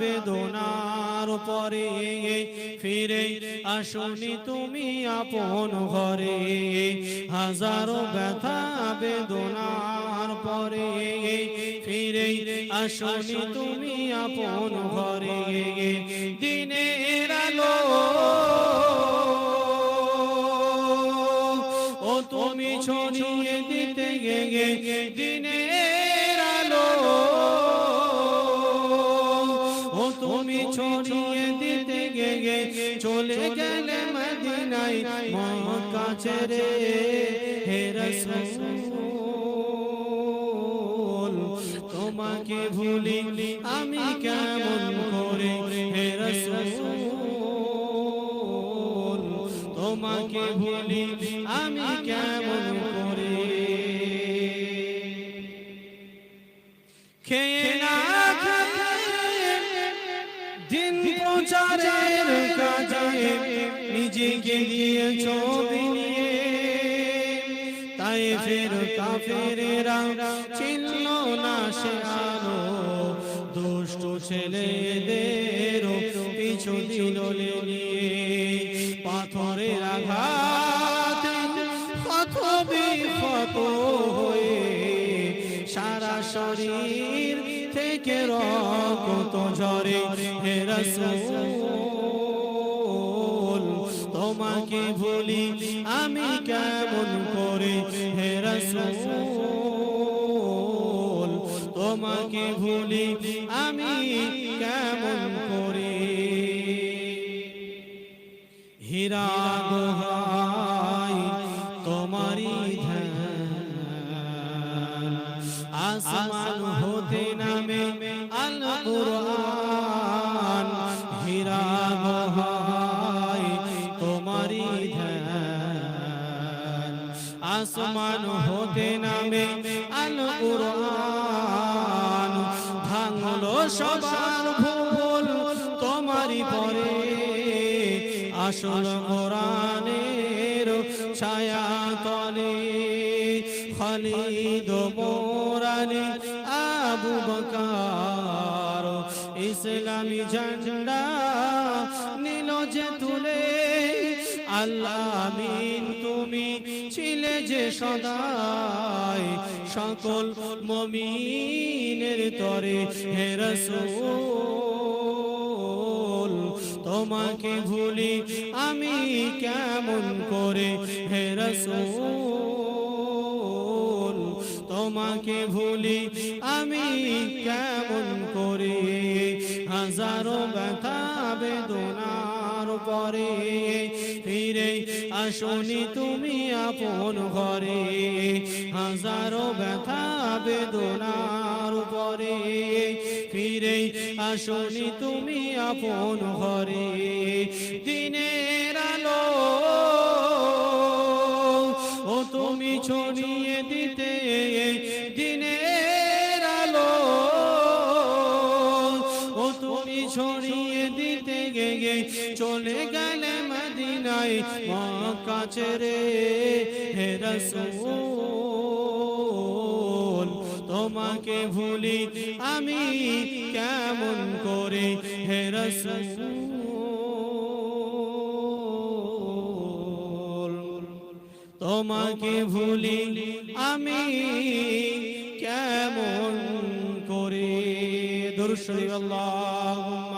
বেদনার পরে ফিরে আসনি তুমি আপন ঘরে। হাজারো ব্যথা বেদনার পরে ফিরে আসনি তুমি আপন ঘরে। দিনের আলো, ও তুমি ছড়িয়ে দিতে গে দিনের তুমি ছড়িয়ে দিতে গে চলে গেলে মদিনায় মক্কা ছেড়ে হে রাসূল। তোমাকে ভুলি আমি কেমন করে হে রাসূল। তোমাকে ভুলি আমি কেমন দিন প্রচারের কাজে নিজেকে দিয়ে ছবি নিয়ে। তাই ফের কাফেরেরা চিনল না আলো দুষ্ট ছেলেদের পিছু দিল নিয়ে। পাথরের আঘাত ক্ষত বিক্ষত হয়ে সারা শরীর থেকে রক্ত ঝরে, হে রাসূল, তোমাকে ভুলি আমি কেমন করে, হে রাসূল, তোমাকে ভুলি আমি কেমন করে। হীরা তোমারি ধ্যান, আসমান হতে নামে আসমান হতে নামে আল কুরআন ভাঙলো সবার ভুল তোমারি পরে আসল কোরআনের ছায়া তলে। খালিদ মোরানি আবু বকার ইসলামী ঝান্ডা নীল যে তুলে। আল্লাহ আমিন, তুমি ছিলে যে সদাই সকল মমিনের তরে। হে রাসূল, তোমাকে ভুলি আমি কেমন করে? হে রাসূল, তোমাকে ভুলি আমি কেমন করে? হাজারো ব্যথা বেদনার পরে ফিরে আসনি তুমি আপন ঘরে। হাজারো ব্যথা বেদনার পরে ফিরে আসনি তুমি আপন ঘরে। দিনের আলো, ও তুমি ছড়িয়ে দিতে। দিনের ছড়িয়ে দিতে গে গে চলে গেলে মদিনায় মক্কা ছেড়ে হে তোমাকে ভুলি আমি কেমন করে? হে তোমাকে ভুলি আমি কেমন করে? দুরুদ আল্লাহুম্মা